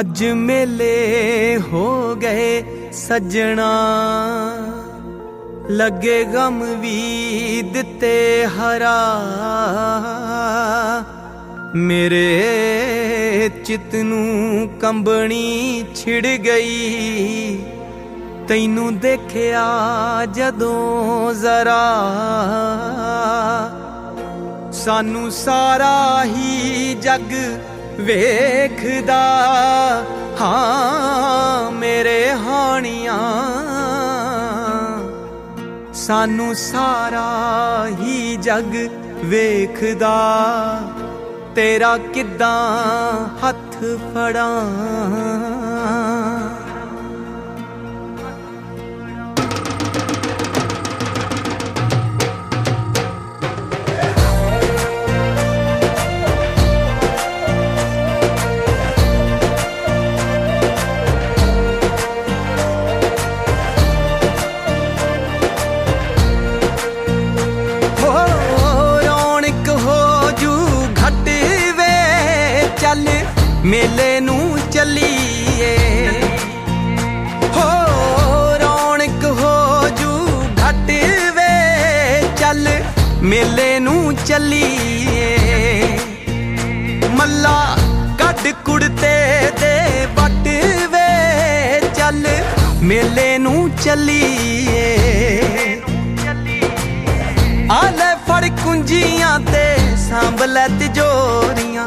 ਅੱਜ ਮੇਲੇ ਹੋ ਗਏ ਸੱਜਣਾ। ਲੱਗੇ ਗਮ ਵੀ ਦਿੱਤੇ ਹਰਾ। ਮੇਰੇ ਚਿੱਤ ਨੂੰ ਕੰਬਣੀ ਛਿੜ ਗਈ। ਤੈਨੂੰ ਦੇਖਿਆ ਜਦੋਂ ਜ਼ਰਾ। ਸਾਨੂੰ ਸਾਰਾ ਹੀ ਜੱਗ ਵੇਖਦਾ ਹਾਂ ਮੇਰੇ ਹਾਣੀਆਂ। ਸਾਨੂੰ ਸਾਰਾ ਹੀ ਜਗ ਵੇਖਦਾ ਤੇਰਾ ਕਿੱਦਾਂ ਹੱਥ ਫੜਾਂ। ਮੇਲੇ ਨੂੰ ਚੱਲੀਏ। ਹੋ ਰੌਣਕ ਹੋ ਜੂ ਘਟ ਵੇ। ਚੱਲ ਮੇਲੇ ਨੂੰ ਚੱਲੀਏ। ਮੱਲਾ ਕੱਢ ਕੁੜਤੇ ਦੇ ਵੱਟ ਵੇ। ਚੱਲ ਮੇਲੇ ਨੂੰ ਚੱਲੀਏ। ਆ ਫੜ ਕੁੰਜੀਆਂ ਤੇ ਸਾਂਭ ਲੈ ਤਿਜੋਰੀਆਂ।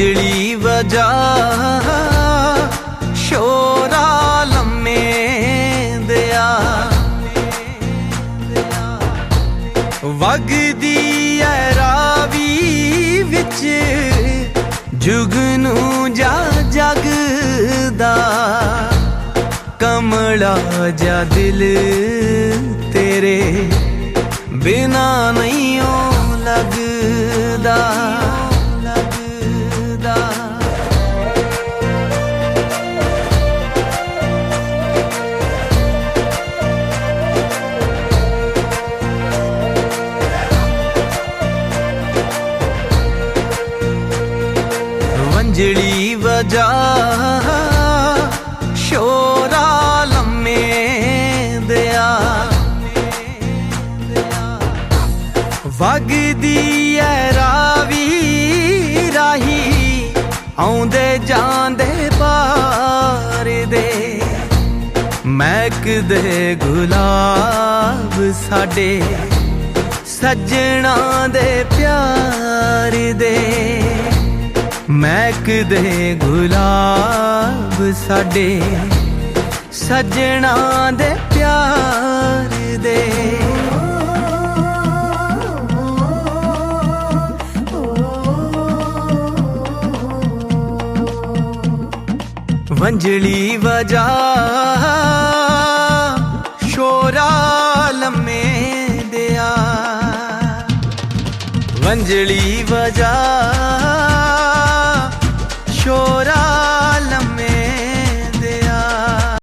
ਵੰਜਲੀ ਵਜਾ ਸ਼ੋਰਾ ਲੰਮੇ ਦਿਆ। ਵਗਦੀ ਐ ਰਾਵੀ ਵਿੱਚ ਜੁਗਨੂ ਜਾ ਜਗਦਾ। ਕਮਲਾ ਜਾ ਦਿਲ ਤੇਰੇ ਬਿਨਾ ਨਹੀਂ ਓ ਵੰਜਲੀ ਵਜਾ ਸ਼ੋਰਾ ਲੰਮੇ ਦਿਆ। ਵਗਦੀ ਐ ਰਾਵੀ ਰਾਹੀ, ਆਉਂਦੇ ਜਾਂਦੇ ਪਾਰ ਦੇ। ਮਹਿਕਦੇ ਗੁਲਾਬ ਸਾਡੇ, ਸੱਜਣਾ ਦੇ ਮਹਿਕਦੇ ਗੁਲਾਬ ਸਾਡੇ ਸੱਜਣਾ ਦੇ ਪਿਆਰ ਦੇ। ਵੰਜਲੀ ਵਜਾ ਸ਼ੋਰਾ ਲੰਮੇ ਦਿਆ। ਵੰਜਲੀ ਵਜਾ llora